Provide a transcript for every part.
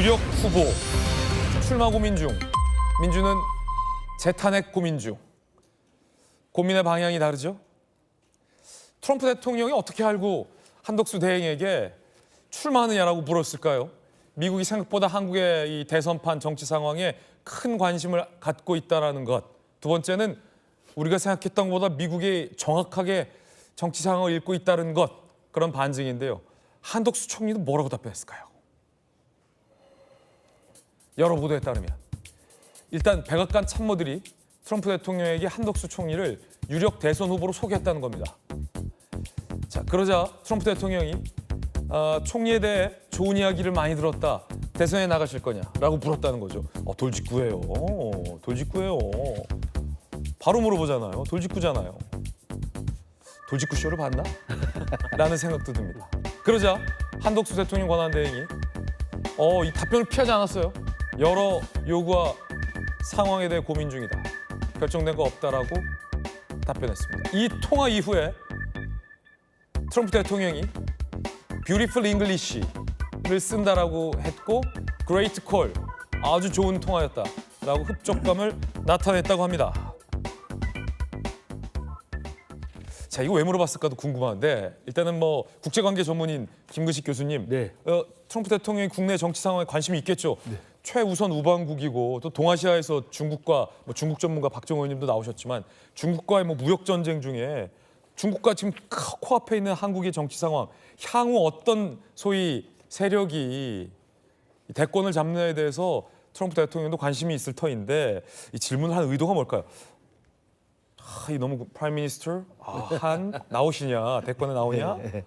유력 후보 출마 고민 중 민주는 재탄핵 고민 중 고민의 방향이 다르죠. 트럼프 대통령이 어떻게 알고 한덕수 대행에게 출마하느냐라고 물었을까요? 미국이 생각보다 한국의 이 대선판 정치 상황에 큰 관심을 갖고 있다라는 것. 두 번째는 우리가 생각했던 것보다 미국이 정확하게 정치 상황을 읽고 있다는 것. 그런 반증인데요. 한덕수 총리는 뭐라고 답변했을까요? 여러 보도에 따르면 일단 백악관 참모들이 트럼프 대통령에게 한덕수 총리를 유력 대선 후보로 소개했다는 겁니다. 자 그러자 트럼프 대통령이 아, 총리에 대해 좋은 이야기를 많이 들었다. 대선에 나가실 거냐라고 물었다는 거죠. 어, 돌직구예요. 돌직구예요. 바로 물어보잖아요. 돌직구잖아요. 돌직구 쇼를 봤나? 라는 생각도 듭니다. 그러자 한덕수 대통령 권한 대행이 어, 이 답변을 피하지 않았어요. 여러 요구와 상황에 대해 고민 중이다. 결정된 거 없다라고 답변했습니다. 이 통화 이후에 트럼프 대통령이 beautiful English를 쓴다라고 했고 great call 아주 좋은 통화였다라고 흡족감을 나타냈다고 합니다. 자 이거 왜 물어봤을까도 궁금한데 일단은 뭐 국제관계 전문인 김근식 교수님 네. 어, 트럼프 대통령이 국내 정치 상황에 관심이 있겠죠. 최우선 우방국이고 또 동아시아에서 중국과 뭐 중국 전문가 박정호 의원님도 나오셨지만 중국과의 뭐 무역 전쟁 중에 중국과 지금 코- 코앞에 있는 한국의 정치 상황 향후 어떤 소위 세력이 이 대권을 데 대해서 트럼프 대통령도 관심이 있을 터인데 이 질문을 한 의도가 뭘까요? 아, 이 너무 프라임 미니스터 아, 한 나오시냐 대권에 나오냐? 네.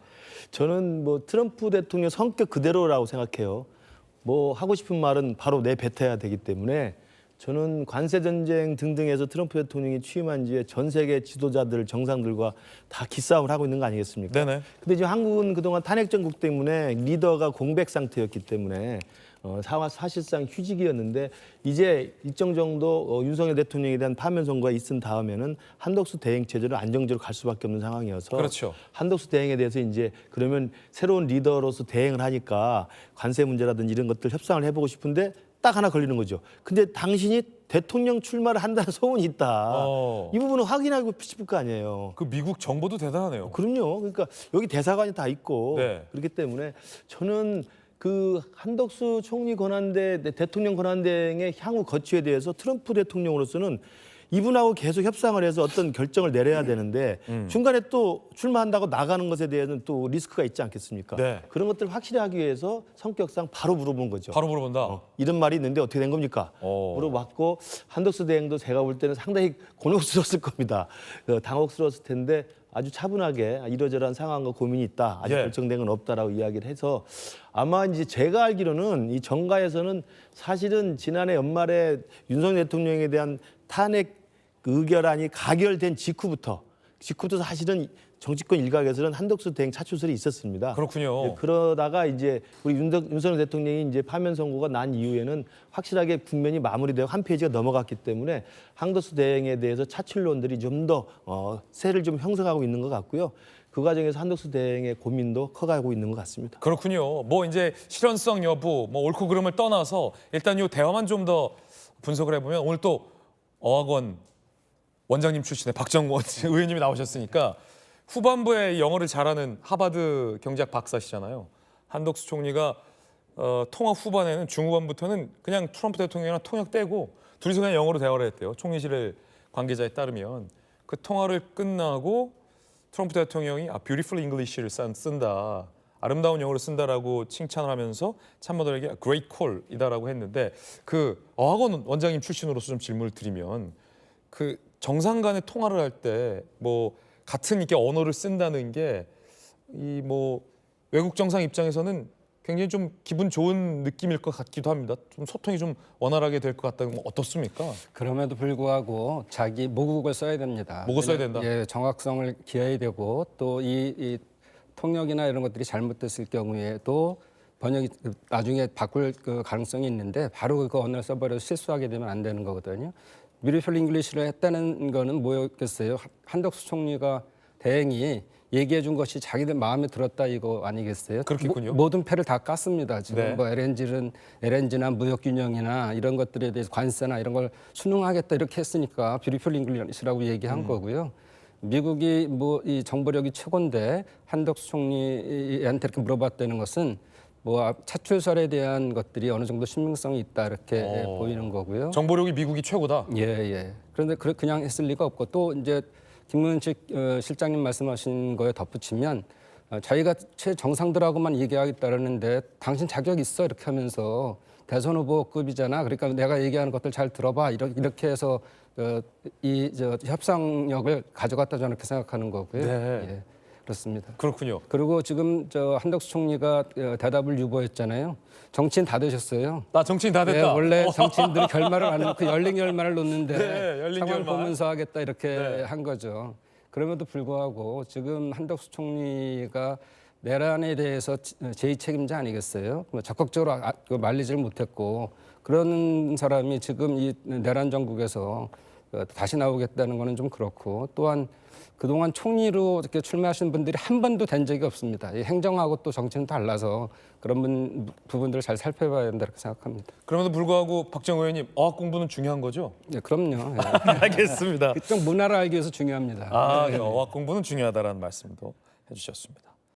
저는 뭐 트럼프 대통령 성격 그대로라고 생각해요. 뭐 하고 싶은 말은 바로 내뱉어야 되기 때문에 저는 관세 전쟁 등등에서 트럼프 대통령이 취임한 뒤에 전 세계 지도자들 정상들과 다 기싸움을 하고 있는 거 아니겠습니까? 네네. 근데 지금 한국은 그동안 탄핵 정국 때문에 리더가 공백 상태였기 때문에 어, 사, 사실상 휴직이었는데 이제 일정 정도 어, 윤석열 대통령에 대한 파면 선고가 있은 다음에는 한덕수 대행 체제로 안정적으로 갈 수밖에 없는 상황이어서 그렇죠. 한덕수 대행에 대해서 이제 그러면 새로운 리더로서 대행을 하니까 관세 문제라든지 이런 것들 협상을 해보고 싶은데 딱 하나 걸리는 거죠. 근데 당신이 대통령 출마를 한다는 소문이 있다. 어. 이 부분은 확인하고 싶을 거 아니에요. 그 미국 정보도 대단하네요. 그럼요. 그러니까 여기 대사관이 다 있고 네. 그렇기 때문에 저는 그 한덕수 총리 권한대 네, 대통령 권한대행의 향후 거취에 대해서 트럼프 대통령으로서는 이분하고 계속 협상을 해서 어떤 결정을 내려야 되는데 음. 중간에 또 출마한다고 나가는 것에 대해서는 또 리스크가 있지 않겠습니까? 네. 그런 것들을 확실히 하기 위해서 성격상 바로 물어본 거죠. 바로 물어본다. 어, 이런 말이 있는데 어떻게 된 겁니까? 어. 물어봤고 한덕수 대행도 제가 볼 때는 상당히 곤혹스러웠을 겁니다. 어, 당혹스러웠을 텐데 아주 차분하게 이러저러한 상황과 고민이 있다. 아직 예. 결정된 건 없다라고 이야기를 해서 아마 이제 제가 알기로는 이 정가에서는 사실은 지난해 연말에 윤석열 대통령에 대한 탄핵 의결안이 가결된 직후부터 직후부터 사실은 정치권 일각에서는 한덕수 대행 차출설이 있었습니다. 그렇군요. 예, 그러다가 이제 우리 윤석, 윤석열 대통령이 이제 파면 선고가 난 이후에는 확실하게 국면이 마무리되고 한 페이지가 넘어갔기 때문에 한덕수 대행에 대해서 차출론들이 좀 더 어, 세를 좀 형성하고 있는 것 같고요. 그 과정에서 한덕수 대행의 고민도 커가고 있는 것 같습니다. 그렇군요. 뭐 이제 실현성 여부, 뭐 옳고 그름을 떠나서 일단 이 대화만 좀 더 분석을 해보면 오늘 또 어학원 원장님 출신의 박정원 의원님이 나오셨으니까 후반부에 영어를 잘하는 하버드 경제학 박사시잖아요. 한덕수 총리가 어, 통화 후반에는 중후반부터는 그냥 트럼프 대통령이랑 통역 떼고 둘이서 그냥 영어로 대화를 했대요. 총리실 관계자에 따르면 그 통화를 끝나고 트럼프 대통령이 아 English를 쓴- 쓴다. 아름다운 영어를 쓴다라고 칭찬을 하면서 참모들에게 great call이다라고 했는데 그 어학원 원장님 출신으로서 좀 질문을 드리면 그 정상 간의 통화를 할 때 뭐 같은 이렇게 언어를 쓴다는 게 이 뭐 외국 정상 입장에서는 굉장히 좀 기분 좋은 느낌일 것 같기도 합니다. 좀 소통이 좀 원활하게 될 것 같다는 건 어떻습니까? 그럼에도 불구하고 자기 모국을 써야 됩니다. 모국을 써야 된다? 예, 정확성을 기해야 되고 또이 이 통역이나 이런 것들이 잘못됐을 경우에도 번역이 나중에 바꿀 그 가능성이 있는데 바로 그 언어를 써버려서 실수하게 되면 안 되는 거거든요. 뮤리플 잉글리시를 했다는 거는 뭐였겠어요? 한덕수 총리가 대행이 얘기해 준 것이 자기들 마음에 들었다 이거 아니겠어요? 그렇겠군요. 모, 든 패를 다 깠습니다. 지금 네. 뭐 LNG는 LNG나 무역 균형이나 이런 것들에 대해서 관세나 이런 걸 순응하겠다 이렇게 했으니까 뷰티풀 잉글리시라고 얘기한 음. 거고요. 미국이 뭐 이 정보력이 최고인데 한덕수 총리한테 이렇게 물어봤다는 것은 뭐 차출설에 대한 것들이 어느 정도 신빙성이 있다 이렇게 어. 보이는 거고요. 정보력이 미국이 최고다. 예, 예. 그런데 그- 그냥 했을 리가 없고 또 이제 김문식 어, 실장님 말씀하신 거에 덧붙이면 어, 자기가 최정상들하고만 얘기하겠다라는데 당신 자격 있어 이렇게 하면서 대선 후보급이잖아. 그러니까 내가 얘기하는 것들 잘 들어봐. 이렇게, 이렇게 해서 어, 이저 협상력을 가져갔다 저는 그렇게 생각하는 거고요. 네. 예, 그렇습니다. 그렇군요. 그리고 지금 저 한덕수 총리가 어, 대답을 유보했잖아요. 정치인 다 되셨어요. 나 정치인 다 됐다. 네, 원래 정치인들이 결말을 안 놓고 열린 결말을 놓는데 네, 열린 상황 결말. 보면서 하겠다 이렇게 네. 한 거죠. 그럼에도 불구하고 지금 한덕수 총리가 내란에 대해서 제2 책임자 아니겠어요? 뭐 적극적으로 아, 그 말리지를 못했고 그런 사람이 지금 이 내란 정국에서 어, 다시 나오겠다는 거는 좀 그렇고 또한 그동안 총리로 이렇게 출마하신 분들이 한 번도 된 적이 없습니다. 이 행정하고 또 정치는 달라서 그런 분, 부분들을 잘 살펴봐야 된다 이렇게 생각합니다. 그럼에도 불구하고 박정 의원님 어학 공부는 중요한 거죠? 네, 그럼요. 예. 알겠습니다. 그쪽 문화를 알기 위해서 중요합니다. 아, 예, 어학 공부는 중요하다라는 말씀도 해주셨습니다.